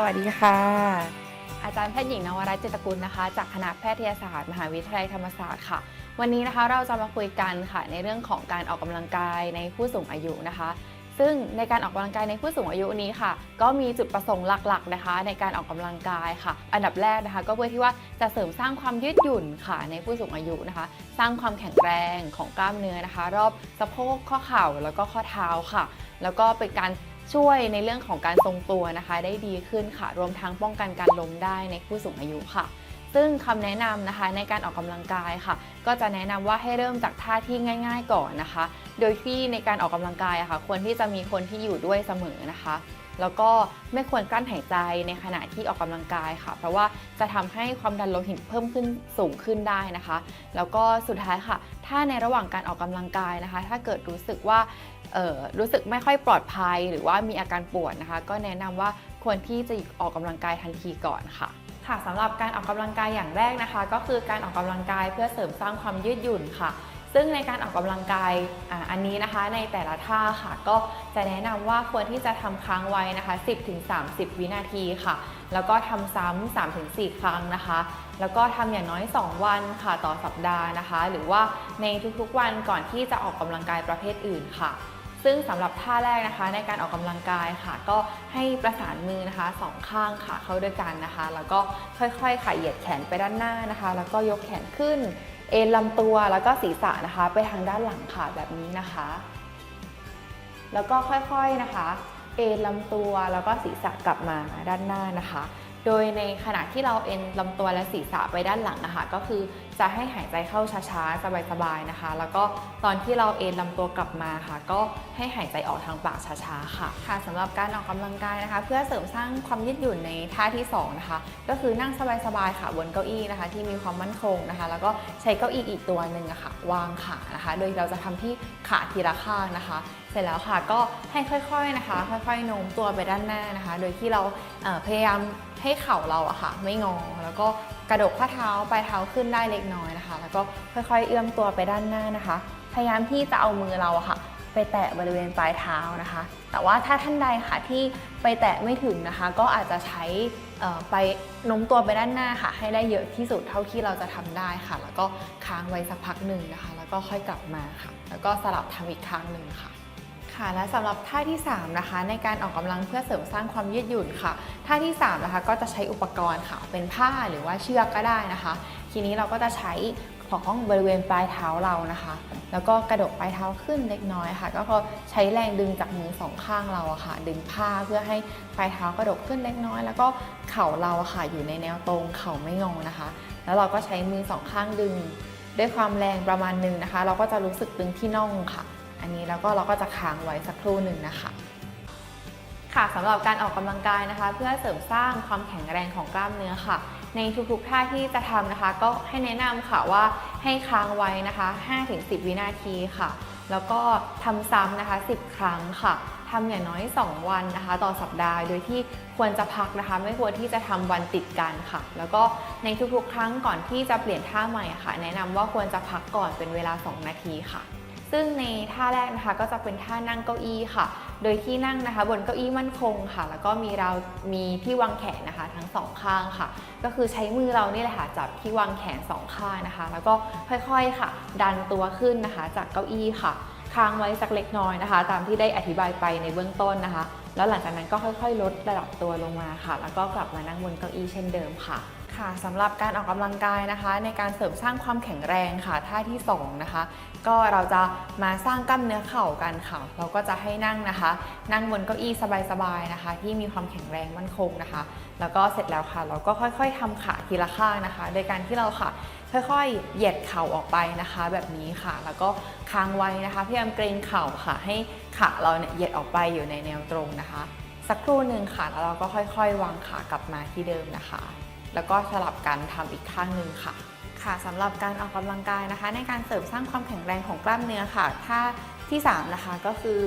สวัสดีค่ะ อาจารย์แพทย์หญิงนวรัตน์เจตกุลนะคะ จากคณะแพทยศาสตร์ มหาวิทยาลัยธรรมศาสตร์ค่ะ วันนี้นะคะเราจะมาคุยกันค่ะในเรื่องของการออกกำลังกายในผู้สูงอายุนะคะ ซึ่งในการออกกำลังกายในผู้สูงอายุนี้ค่ะ ก็มีจุดประสงค์หลักๆนะคะ ในการออกกำลังกายค่ะ อันดับแรกนะคะ ก็เพื่อที่ว่าจะเสริมสร้างความยืดหยุ่นค่ะในผู้สูงอายุนะคะ สร้างความแข็งแรงของกล้ามเนื้อนะคะ รอบสะโพกข้อเข่าแล้วก็ข้อเท้าค่ะ แล้วก็เป็นการ ช่วยในเรื่องของการทรงตัวนะคะ ได้ดีขึ้นค่ะ รวมทั้งป้องกันการล้มได้ในผู้สูงอายุค่ะ ซึ่งคำแนะนำนะคะในการออกกำลังกายค่ะ ก็จะแนะนำว่าให้เริ่มจากท่าที่ง่าย ๆ ก่อนนะคะ โดยที่ในการออกกำลังกายค่ะ ควรที่จะมีคนที่อยู่ด้วยเสมอนะคะแล้วก็ไม่ควรกลั้นหายใจในขณะที่ออกกำลังกายค่ะ เพราะว่าจะทำให้ความดันโลหิตเพิ่มขึ้นสูงขึ้นได้นะคะ แล้วก็สุดท้ายค่ะ ถ้าในระหว่างการออกกำลังกายนะคะ ถ้าเกิดรู้สึกว่า รู้สึกไม่ค่อยปลอดภัย หรือว่ามีอาการปวดนะคะ ก็แนะนำว่าควรที่จะออกกำลังกายทันทีก่อนค่ะค่ะสำหรับการออกกำลังกายอย่างแรกนะคะ ก็คือการออกกำลังกายเพื่อเสริมสร้างความยืดหยุ่นค่ะ ซึ่งในการออกกำลังกายออันนี้นะคะในแต่ละท่าค่ะ ก็จะแนะนำว่าควรที่จะทำค้างไว้นะคะ 10-30 วินาทีค่ะ แล้วก็ทำซ้ำ3-4 ครั้งนะคะ แล้วก็ทำอย่างน้อย 2 วันค่ะต่อสัปดาห์นะคะ หรือว่าในทุกๆวันก่อนที่จะออกกำลังกายประเภทอื่นค่ะ ซึ่งสำหรับท่าแรกนะคะ ในการออกกำลังกายค่ะ ก็ให้ประสานมือนะคะสองข้างค่ะเข้าด้วยกันนะคะ แล้วก็ค่อยๆค่ะเหยียดแขนไปด้านหน้านะคะ แล้วก็ยกแขนขึ้น เอ็นลำตัวแล้วก็ศีรษะนะคะ ไปทางด้านหลังค่ะแบบนี้นะคะ แล้วก็ค่อยๆนะคะ เอ็นลำตัวแล้วก็ศีรษะกลับมาด้านหน้านะคะ โดยในขณะที่เราเอ็นลำตัวและศีรษะไปด้านหลังนะคะก็คือจะให้หายใจเข้าช้าๆ สบายๆนะคะ แล้วก็ตอนที่เราเอ็นลำตัวกลับมาค่ะ ก็ให้หายใจออกทางปากช้าๆค่ะค่ะสำหรับการออกกำลังกายนะคะ เพื่อเสริมสร้างความยืดหยุ่นในท่าที่สองนะคะก็คือนั่งสบายๆค่ะบนเก้าอี้นะคะ ที่มีความมั่นคงนะคะ แล้วก็ใช้เก้าอี้อีกตัวหนึ่งอะค่ะ วางขานะคะ โดยเราจะทำที่ขาทีละข้างนะคะ เสร็จแล้วค่ะก็ให้ค่อยๆนะคะ ค่อยๆโน้มตัวไปด้านหน้านะคะ โดยที่เราพยายาม ให้เข่าเราอะค่ะ ไม่งอ แล้วก็กระดกข้อเท้าปลายเท้าขึ้นได้เล็กน้อยนะคะ แล้วก็ค่อยๆ เอื้อมตัวไปด้านหน้านะคะ พยายามที่จะเอามือเราอะค่ะ ไปแตะบริเวณปลายเท้านะคะ แต่ว่าถ้าท่านใดค่ะที่ไปแตะไม่ถึงนะคะ ก็อาจจะใช้ไปโน้มตัวไปด้านหน้าค่ะ ให้ได้เยอะที่สุดเท่าที่เราจะทำได้ค่ะ แล้วก็ค้างไว้สักพักหนึ่งนะคะ แล้วก็ค่อยกลับมาค่ะ แล้วก็สลับทำอีกครั้งหนึ่งค่ะ ค่ะและสำหรับท่าที่ 3 นะคะ ในการออกกำลังเพื่อเสริมสร้างความยืดหยุ่นค่ะ ท่าที่ 3 นะคะ ก็จะใช้อุปกรณ์ค่ะ เป็นผ้าหรือว่าเชือกก็ได้นะคะ ทีนี้เราก็จะใช้ของบริเวณปลายเท้าเรานะคะ แล้วก็กระดกปลายเท้าขึ้นเล็กน้อยค่ะ ก็คือใช้แรงดึงจากมือสองข้างเราอะค่ะ ดึงผ้าเพื่อให้ปลายเท้ากระดกขึ้นเล็กน้อย แล้วก็เข่าเราอะค่ะ อยู่ในแนวตรงเข่าไม่งอนะคะ แล้วเราก็ใช้มือสองข้างดึง ด้วยความแรงประมาณหนึงนะคะ เราก็จะรู้สึกตึงที่น่องค่ะ อันนี้แล้วก็เราก็จะค้างไว้สักครู่หนึ่งนะคะ ค่ะสำหรับการออกกำลังกายนะคะ เพื่อเสริมสร้างความแข็งแรงของกล้ามเนื้อค่ะ ในทุกๆท่าที่จะทำนะคะ ก็ให้แนะนำค่ะว่าให้ค้างไว้นะคะ 5-10 วินาทีค่ะ แล้วก็ทำซ้ำนะคะ 10 ครั้งค่ะทำอย่างน้อย 2 วันนะคะ ต่อสัปดาห์โดยที่ควรจะพักนะคะ ไม่ควรที่จะทำวันติดกันค่ะ แล้วก็ในทุกๆ ครั้งก่อนที่จะเปลี่ยนท่าใหม่ค่ะ แนะนำว่าควรจะพักก่อนเป็นเวลา 2 นาทีค่ะ ซึ่งในท่าแรกนะคะก็จะเป็นท่านั่งเก้าอี้ค่ะ โดยที่นั่งนะคะ บนเก้าอี้มั่นคงค่ะ แล้วก็มีเรามีที่วางแขนนะคะ ทั้งสองข้างค่ะ ก็คือใช้มือเรานี่แหละค่ะจับที่วางแขนสองข้างนะคะ แล้วก็ค่อยๆค่ะ ดันตัวขึ้นนะคะ จากเก้าอี้ค่ะค้างไว้สักเล็กน้อยนะคะ ตามที่ได้อธิบายไปในเบื้องต้นนะคะ แล้วหลังจากนั้นก็ค่อยๆ ลดระดับตัวลงมาค่ะ แล้วก็กลับมานั่งบนเก้าอี้เช่นเดิมค่ะ ค่ะสำหรับการออกกำลังกายนะคะ ในการเสริมสร้างความแข็งแรงค่ะท่าที่สองนะคะก็เราจะมาสร้างกล้ามเนื้อเข่ากันค่ะ เราก็จะให้นั่งนะคะ นั่งบนเก้าอี้สบายๆนะคะ ที่มีความแข็งแรงมั่นคงนะคะ แล้วก็เสร็จแล้วค่ะ เราก็ค่อยๆทำขาทีละข้างนะคะ โดยการที่เราค่ะ ค่อยๆ เหยียดเข่าออกไปนะคะ แบบนี้ค่ะ แล้วก็ค้างไว้นะคะพยายามเกรงเข่าค่ะ ให้ขาเราเนี่ยเหยียดออกไปอยู่ในแนวตรงนะคะ สักครู่หนึ่งค่ะแล้วเราก็ค่อยๆ วางขากลับมาที่เดิมนะคะ แล้วก็สลับกันทำอีกข้างหนึ่งค่ะ ค่ะสำหรับการออกกำลังกายนะคะ ในการเสริมสร้างความแข็งแรงของกล้ามเนื้อค่ะท่าที่3นะคะก็คือ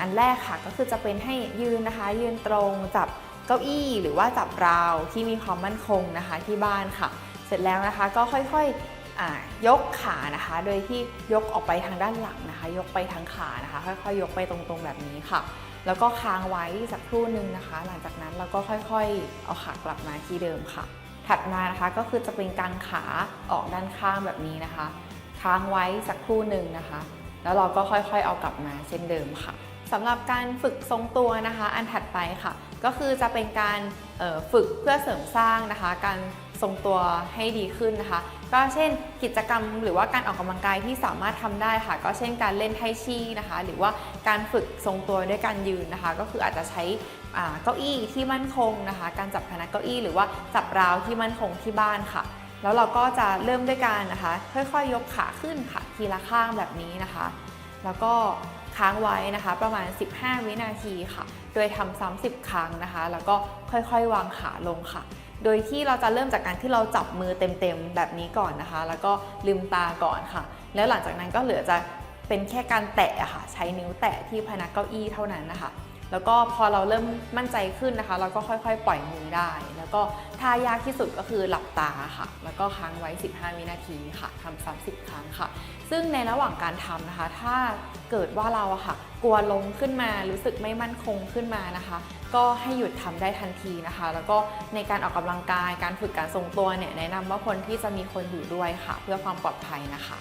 อันแรกค่ะก็คือจะเป็นให้ยืนนะคะ ยืนตรงจับเก้าอี้หรือว่าจับราวที่มีความมั่นคงนะคะที่บ้านค่ะ เสร็จแล้วนะคะก็ค่อยๆยกขานะคะ โดยที่ยกออกไปทางด้านหลังนะคะ ยกไปทางขานะคะ ค่อยๆยกไปตรงๆแบบนี้ค่ะ แล้วก็ค้างไว้สักครู่หนึ่งนะคะ หลังจากนั้นเราก็ค่อยๆ เอาขากลับมาที่เดิมค่ะ ถัดมานะคะก็คือจะเป็นการขาออกด้านข้างแบบนี้นะคะ ค้างไว้สักครู่หนึ่งนะคะ แล้วเราก็ค่อยๆ เอากลับมาเช่นเดิมค่ะ สำหรับการฝึกทรงตัวนะคะ อันถัดไปค่ะ ก็คือจะเป็นการฝึกเพื่อเสริมสร้างนะคะ การทรงตัวให้ดีขึ้นนะคะ ก็เช่นกิจกรรมหรือว่าการออกกำลังกายที่สามารถทำได้ค่ะ ก็เช่นการเล่นไทชีนะคะ หรือว่าการฝึกทรงตัวด้วยการยืนนะคะ ก็คืออาจจะใช้เก้าอี้ที่มั่นคงนะคะ การจับพนักเก้าอี้ หรือว่าจับราวที่มั่นคงที่บ้านค่ะ แล้วเราก็จะเริ่มด้วยการนะคะ ค่อยๆยกขาขึ้นค่ะทีละข้างแบบนี้นะคะ แล้วก็ ค้างไว้นะคะ ประมาณ 15 วินาทีค่ะ โดยทำซ้ำ10 ครั้งนะคะ แล้วก็ค่อยๆ วางขาลงค่ะ โดยที่เราจะเริ่มจากการที่เราจับมือเต็มๆ แบบนี้ก่อนนะคะ แล้วก็ลืมตาก่อนค่ะ แล้วหลังจากนั้นก็เหลือจะเป็นแค่การแตะอะค่ะ ใช้นิ้วแตะที่พนักเก้าอี้เท่านั้นนะคะ แล้วก็พอเราเริ่มมั่นใจขึ้นนะคะ เราก็ค่อยๆ ปล่อยมือได้ แล้วก็ท่ายากที่สุดก็คือหลับตาค่ะ แล้วก็ค้างไว้ 15 วินาทีค่ะทำซ้ำ10ครั้งค่ะ ซึ่งในระหว่างการทำนะคะ ถ้าเกิดว่าเราอะค่ะ กลัวล้มขึ้นมารู้สึกไม่มั่นคงขึ้นมานะคะ ก็ให้หยุดทำได้ทันทีนะคะ แล้วก็ในการออกกำลังกายการฝึกการทรงตัวเนี่ยแนะนำว่าคนที่จะมีคนอยู่ด้วยค่ะ เพื่อความปลอดภัยนะคะ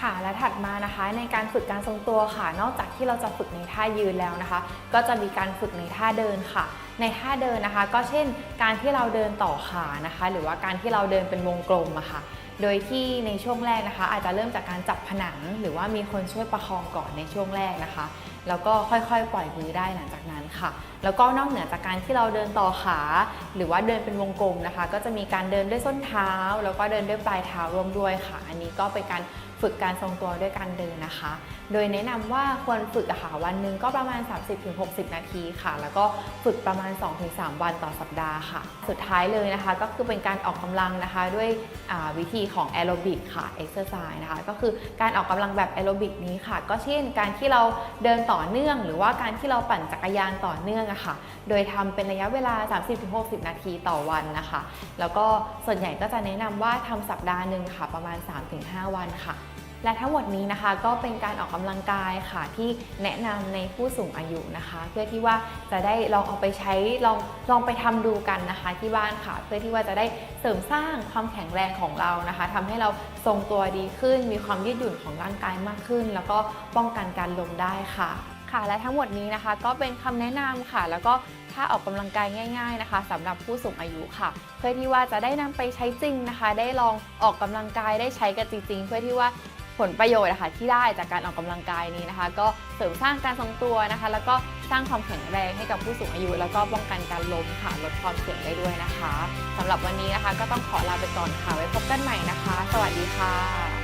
ค่ะและถัดมานะคะในการฝึกการทรงตัวค่ะ นอกจากที่เราจะฝึกในท่ายืนแล้วนะคะ ก็จะมีการฝึกในท่าเดินค่ะ ในท่าเดินนะคะ ก็เช่น การที่เราเดินต่อขานะคะ หรือว่าการที่เราเดินเป็นวงกลมอะค่ะ โดยที่ในช่วงแรกนะคะ อาจจะเริ่มจากการจับผนัง หรือว่ามีคนช่วยประคองก่อนในช่วงแรกนะคะ แล้วก็ค่อยๆ ปล่อยมือได้หลังจากนั้นค่ะ แล้วก็นอกเหนือจากการที่เราเดินต่อขา หรือว่าเดินเป็นวงกลมนะคะ ก็จะมีการเดินด้วยส้นเท้า แล้วก็เดินด้วยปลายเท้าร่วมด้วยค่ะ อันนี้ก็เป็นการ ฝึกการทรงตัวด้วยการเดินนะคะ โดยแนะนำว่าควรฝึกอะค่ะวันหนึ่งก็ประมาณ 30-60 นาทีค่ะ แล้วก็ฝึกประมาณ 2-3 วันต่อสัปดาห์ค่ะ สุดท้ายเลยนะคะ ก็คือเป็นการออกกำลังนะคะด้วยวิธีของแอโรบิกค่ะ exercise นะคะ ก็คือการออกกำลังแบบแอโรบิกนี้ค่ะ ก็เช่น การที่เราเดินต่อเนื่อง หรือว่าการที่เราปั่นจักรยานต่อเนื่องอะค่ะ โดยทำเป็นระยะเวลา 30-60 นาทีต่อวันนะคะ แล้วก็ส่วนใหญ่ก็จะแนะนำว่าทำสัปดาห์หนึ่งค่ะ ประมาณ 3-5 วันค่ะ และทั้งหมดนี้นะคะก็เป็นการออกกำลังกายค่ะที่แนะนำในผู้สูงอายุนะคะ เพื่อที่ว่าจะได้ลองเอาไปใช้ลองลองไปทำดูกันนะคะที่บ้านค่ะ เพื่อที่ว่าจะได้เสริมสร้างความแข็งแรงของเรานะคะทำให้เราทรงตัวดีขึ้น มีความยืดหยุ่นของร่างกายมากขึ้น แล้วก็ป้องกันการล้มได้ค่ะค่ะและทั้งหมดนี้นะคะก็เป็นคำแนะนำค่ะ แล้วก็ถ้าออกกำลังกายง่าย ๆนะคะสำหรับผู้สูงอายุค่ะ เพื่อที่ว่าจะได้นำไปใช้จริงนะคะ ได้ลองออกกำลังกายได้ใช้กันจริงๆ เพื่อที่ว่า ผลประโยชน์นะคะที่ได้จากการออกกำลังกายนี้นะคะ ก็เสริมสร้างการทรงตัวนะคะ แล้วก็สร้างความแข็งแรงให้กับผู้สูงอายุ แล้วก็ป้องกันการล้มค่ะลดความเสี่ยงได้ด้วยนะคะสำหรับวันนี้นะคะ ก็ต้องขอลาไปก่อนค่ะไว้พบกันใหม่นะคะ สวัสดีค่ะ